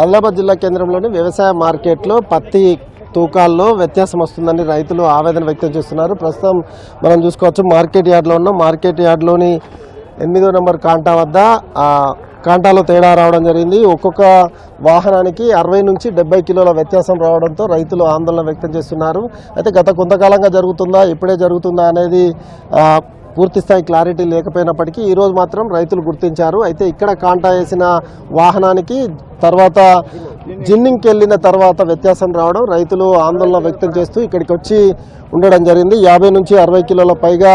ఆదిలాబాద్ జిల్లా కేంద్రంలోని వ్యవసాయ మార్కెట్లో పత్తి తూకాల్లో వ్యత్యాసం వస్తుందని రైతులు ఆవేదన వ్యక్తం చేస్తున్నారు. ప్రస్తుతం మనం చూసుకోవచ్చు మార్కెట్ యార్డ్లో ఉన్నాం మార్కెట్ యార్డ్లోని ఎనిమిదో నెంబర్ కాంటా వద్ద కాంటాలో తేడా రావడం జరిగింది. ఒక్కొక్క వాహనానికి అరవై నుంచి డెబ్బై కిలోల వ్యత్యాసం రావడంతో రైతులు ఆందోళన వ్యక్తం చేస్తున్నారు. అయితే గత కొంతకాలంగా జరుగుతుందా ఇప్పుడే జరుగుతుందా అనేది పూర్తి స్థాయి క్లారిటీ లేకపోయినప్పటికీ ఈరోజు మాత్రం రైతులు గుర్తించారు. అయితే ఇక్కడ కాంటా వేసిన వాహనానికి తర్వాత జిన్నింగ్కి వెళ్ళిన తర్వాత వ్యత్యాసం రావడం రైతులు ఆందోళన వ్యక్తం చేస్తూ ఇక్కడికి వచ్చి ఉండడం జరిగింది. యాభై నుంచి అరవై కిలోల పైగా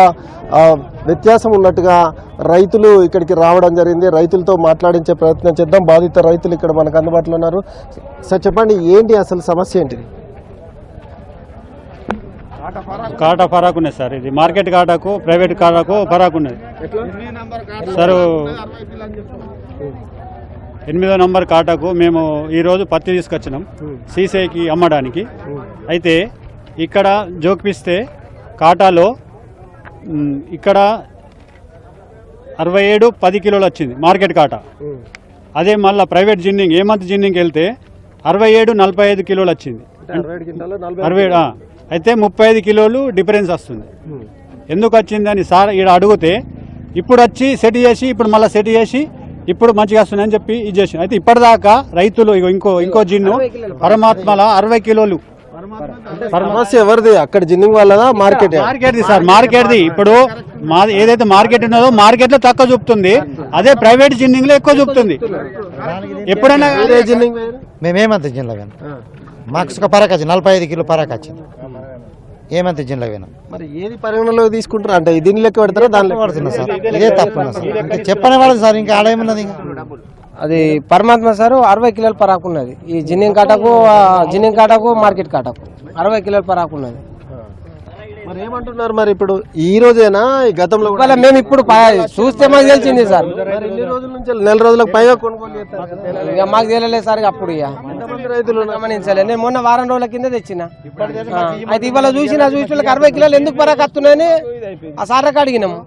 వ్యత్యాసం ఉన్నట్టుగా రైతులు ఇక్కడికి రావడం జరిగింది. రైతులతో మాట్లాడించే ప్రయత్నం చేద్దాం. బాధిత రైతులు ఇక్కడ మనకు అందుబాటులో ఉన్నారు. సార్ చెప్పండి ఏంటి అసలు సమస్య ఏంటిది? కాటా ఫరాక్ ఉన్నది సార్ ఇది మార్కెట్ కాటాకు ప్రైవేట్ కాటాకు ఫరాక్ ఉన్నది సార్ ఎనిమిదో నంబర్ కాటాకు మేము ఈరోజు పత్తి తీసుకొచ్చినాం సీసీఐకి అమ్మడానికి. అయితే ఇక్కడ జోకిపిస్తే కాటాలో ఇక్కడ అరవై ఏడు పది కిలోలు వచ్చింది మార్కెట్ కాటా. అదే మళ్ళీ ప్రైవేట్ జిన్నింగ్ ఏమంత్ జిన్నింగ్కి వెళ్తే అరవై ఏడు నలభై ఐదు కిలోలు వచ్చింది. అరవై ఏడు. అయితే ముప్పై ఐదు కిలోలు డిఫరెన్స్ వస్తుంది. ఎందుకు వచ్చిందని సార్ ఈడ అడిగితే ఇప్పుడు వచ్చి సెట్ చేసి ఇప్పుడు మళ్ళీ సెట్ చేసి ఇప్పుడు మంచిగా వస్తుందని చెప్పి ఇది చేసి అయితే ఇప్పటిదాకా రైతులు ఇంకో ఇంకో జిన్ను పరమాత్మల అరవై కిలోలు. సమస్య ఎవరిది? అక్కడ జిన్నింగ్ వాళ్ళదా? మార్కెట్? మార్కెట్ది సార్ మార్కెట్ది. ఇప్పుడు మా ఏదైతే మార్కెట్ ఉన్నదో మార్కెట్లో తక్కువ చూపుతుంది. అదే ప్రైవేట్ జిన్నింగ్లో ఎక్కువ చూపుతుంది. ఎప్పుడైనా వేరే జిన్నింగ్? వేరు? మేమేమంత జిన్లో మాకు ఒక పరాక్ వచ్చింది. నలభై ఐదు కిలో పరాక్ వచ్చింది. ఏమంత జిన్లో పోయినాం మరి ఏది పరిగణలో తీసుకుంటారా? అంటే దీని లెక్క పెడతారా? దాని లెక్క పడుతున్నా సార్. ఇదే తప్పు సార్. ఇంకా చెప్పనే వాళ్ళు సార్ ఇంకా ఆడేమున్నది ఇంకా? అది పరమాత్మ సార్ అరవై కిలోల పరాకు ఉన్నది. ఈ జిన్నింగ్ కాటకు జిన్నింగ్ కాటకు మార్కెట్ కాటకు. అరవై కిలోల పరాకు ఉన్నది. మరి ఏమంటున్నారు మరి ఇప్పుడు? ఈ రోజేనా? ఈ గతంలో? ఇవాళ మేము ఇప్పుడు ప- చూస్తే మాకు తెలిసింది సార్. మరి ఇన్ని రోజుల నుంచి నెల రోజులకు పైగా కొనుగోలు చేస్తారు. ఇక మాకు తెలియలేదు సార్ ఇక అప్పుడు ఇక. రైతులు? గమనించలే. నేను మొన్న వారం రోజుల కింద తెచ్చిన. అయితే ఇవాళ చూసిన చూసిన అరవై కిలోలు ఎందుకు పరాకు వస్తున్నాయని ఆ సార్లకు అడిగినాము.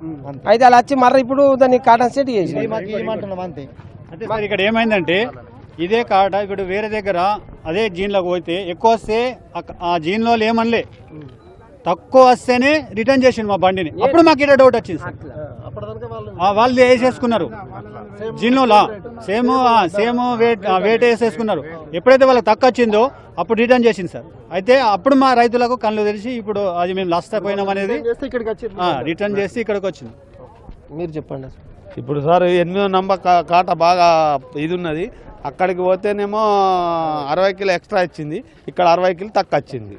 అయితే అలా వచ్చి మర్ర ఇప్పుడు దాన్ని కాటన్ సెట్ చేసి అంటే సార్ ఇక్కడ ఏమైందంటే ఇదే కాట ఇప్పుడు వేరే దగ్గర అదే జీన్లోకి పోతే ఎక్కువ వస్తే ఆ- జీన్లో ఏమనలే. తక్కువ వస్తేనే రిటర్న్ చేసిండు మా బండిని. అప్పుడు మాకు ఇక్కడ డౌట్ వచ్చింది సార్. వాళ్ళు ఆ, వాళ్ళు వేసేసుకున్నారు. జీన్లోలా సేమ్ సేమ్ వెయిట్ వెయిట్ వేసేసుకున్నారు. ఎప్పుడైతే వాళ్ళకి తక్కువ వచ్చిందో అప్పుడు రిటర్న్ చేసింది సార్. అయితే అప్పుడు మా రైతులకు కళ్ళు తెలిసి ఇప్పుడు అది మేము నష్టపోయినాం అనేది చేస్తే ఇక్కడికి వచ్చి రిటర్న్ చేసి ఇక్కడికి వచ్చింది. మీరు చెప్పండి. ఇప్పుడు సార్ ఎనిమిదో నంబర్ కా- కాట బాగా ఇది ఉన్నది. అక్కడికి పోతేనేమో అరవై కిలో ఎక్స్ట్రా ఇచ్చింది. ఇక్కడ అరవై కిలో తక్కువ వచ్చింది.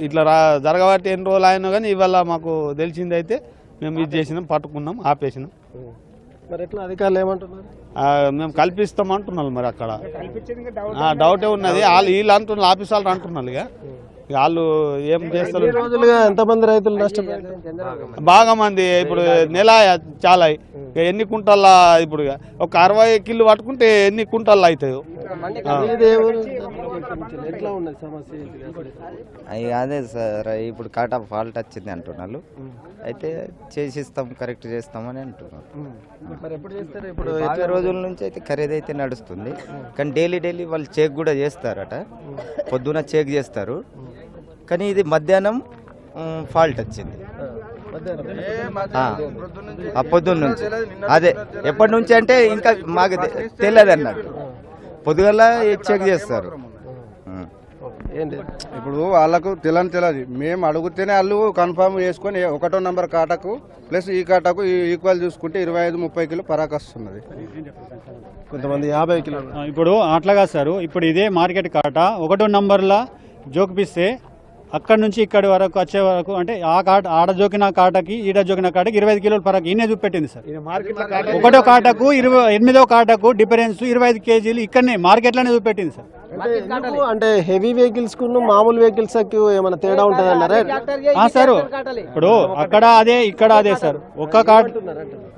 ఇట్లా రా జరగబట్టి ఎన్ని రోజులు అయినా కానీ ఇవాళ మాకు తెలిసింది అయితే మేము ఇది చేసినాం పట్టుకున్నాం ఆపేసినాం. మరి ఎట్లా అధికారులు ఏమంటున్నారు? మేము కల్పిస్తాం అంటున్నారు మరి అక్కడ. డౌటే ఉన్నది. వాళ్ళు వీళ్ళు అంటున్నారు ఆఫీస్ వాళ్ళు అంటున్నారు ఇక. వాళ్ళు ఏం చేస్తారు? ఈ రోజులుగా ఎంతమంది రైతులు నష్టపోయారు? బాగా మంది ఇప్పుడు నెల చాలా ఎన్ని కుంటల్లా ఇప్పుడు ఒక అరవై కిలో పట్టుకుంటే ఎన్ని కుంటల్లా అవుతాయో? అవి అదే సార్ ఇప్పుడు కాటా ఫాల్ట్ వచ్చింది అంటున్నారు. అయితే చేసిస్తాం కరెక్ట్ చేస్తామని అంటున్నారు. మరి ఎప్పుడు చేస్తారు? ఇప్పుడు బాగా రోజుల నుంచి అయితే ఖరీదైతే నడుస్తుంది. కానీ డైలీ డైలీ వాళ్ళు చెక్ కూడా చేస్తారట. పొద్దున చెక్ చేస్తారు. కానీ ఇది మధ్యాహ్నం ఫాల్ట్ వచ్చింది. పొద్దున్న నుంచి. అదే ఎప్పటి నుంచి అంటే ఇంకా మాకు తెలియదు అన్నట్టు. పొద్దుగల చెక్ చేస్తారు. ఇప్పుడు వాళ్ళకు తెలియని తెలియదు మేము అడిగితేనే వాళ్ళు కన్ఫర్మ్ చేసుకొని ఒకటో నెంబర్ కాటకు ప్లస్ ఈ కాటకు ఈక్వల్ చూసుకుంటే ఇరవై ఐదు ముప్పై కిలో పరాకు వస్తున్నది. కొంతమంది యాభై కిలోలు. ఆ, ఇప్పుడు అట్లాగా సార్ ఇప్పుడు ఇదే మార్కెట్ కాట. ఒకటో నంబర్లా జోకిపిస్తే అక్కడ నుంచి ఇక్కడి వరకు వచ్చే వరకు అంటే ఆ కాట ఆడ జోకిన కాటకి ఈడ జోకిన కాటకి ఇరవై ఐదు కిలోల పరకు ఈయనే చూపెట్టింది సార్. ఒకటో కాటకు ఇరవై ఎనిమిదో కాటకు డిఫరెన్స్ ఇరవై ఐదు కేజీలు ఇక్కడనే మార్కెట్లోనే చూపెట్టింది సార్. అంటే హెవీ వెహికల్స్కు మామూలు వెహికల్స్కి ఏమైనా తేడా ఉంటుంది అన్నారా? ఆ, సార్ ఇప్పుడు అక్కడ అదే ఇక్కడ అదే సార్. ఒక్క కాట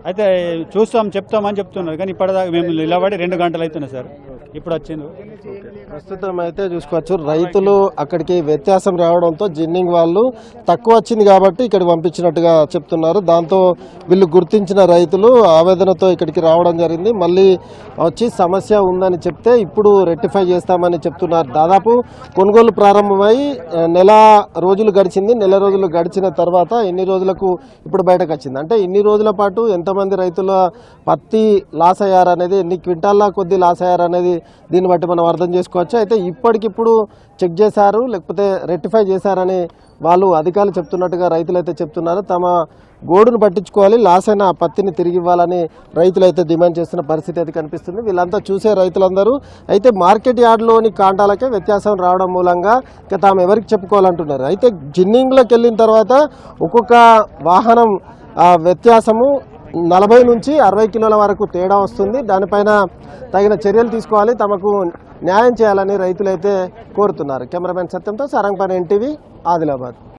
అయితే చూస్తాం చెప్తామని చెప్తున్నారు. కానీ ఇప్పటిదాకా మేము నిలబడి రెండు గంటలు అవుతున్నాయి సార్. ఇప్పుడు వచ్చింది ప్రస్తుతం అయితే చూసుకోవచ్చు రైతులు అక్కడికి వ్యత్యాసం రావడంతో జిన్నింగ్ వాళ్ళు తక్కువ వచ్చింది కాబట్టి ఇక్కడ పంపించినట్టుగా చెప్తున్నారు. దాంతో వీళ్ళు గుర్తించిన రైతులు ఆవేదనతో ఇక్కడికి రావడం జరిగింది. మళ్ళీ వచ్చి సమస్య ఉందని చెప్తే ఇప్పుడు రెక్టిఫై చేస్తామని చెప్తున్నారు. దాదాపు కొనుగోలు ప్రారంభమై నెల రోజులు గడిచింది. నెల రోజులు గడిచిన తర్వాత ఎన్ని రోజులకు ఇప్పుడు బయటకు వచ్చింది? అంటే ఇన్ని రోజుల పాటు ఎంతమంది రైతుల పత్తి లాస్ అయ్యారనేది ఎన్ని క్వింటాల కొద్ది లాస్ అయ్యారనేది దీన్ని బట్టి మనం అర్థం చేసుకోవచ్చు? అయితే ఇప్పటికిప్పుడు చెక్ చేశారు లేకపోతే రెక్టిఫై చేశారని వాళ్ళు అధికారులు చెప్తున్నట్టుగా రైతులైతే చెప్తున్నారు. తమ గోడును పట్టించుకోవాలి లాస్ అయిన ఆ పత్తిని తిరిగి ఇవ్వాలని రైతులైతే డిమాండ్ చేస్తున్న పరిస్థితి అయితే కనిపిస్తుంది. వీళ్ళంతా చూసే రైతులందరూ అయితే మార్కెట్ యార్డ్లోని కాంటాలకే వ్యత్యాసం రావడం మూలంగా ఇక తాము ఎవరికి చెప్పుకోవాలంటున్నారు. అయితే జిన్నింగ్లోకి వెళ్ళిన తర్వాత ఒక్కొక్క వాహనం ఆ వ్యత్యాసము నలభై నుంచి అరవై కిలోల వరకు తేడా వస్తుంది. దానిపైన తగిన చర్యలు తీసుకోవాలి. తమకు న్యాయం చేయాలని రైతులైతే కోరుతున్నారు. కెమెరామెన్ సత్యంతో సారంగపాణి ఎన్టీవీ ఆదిలాబాద్.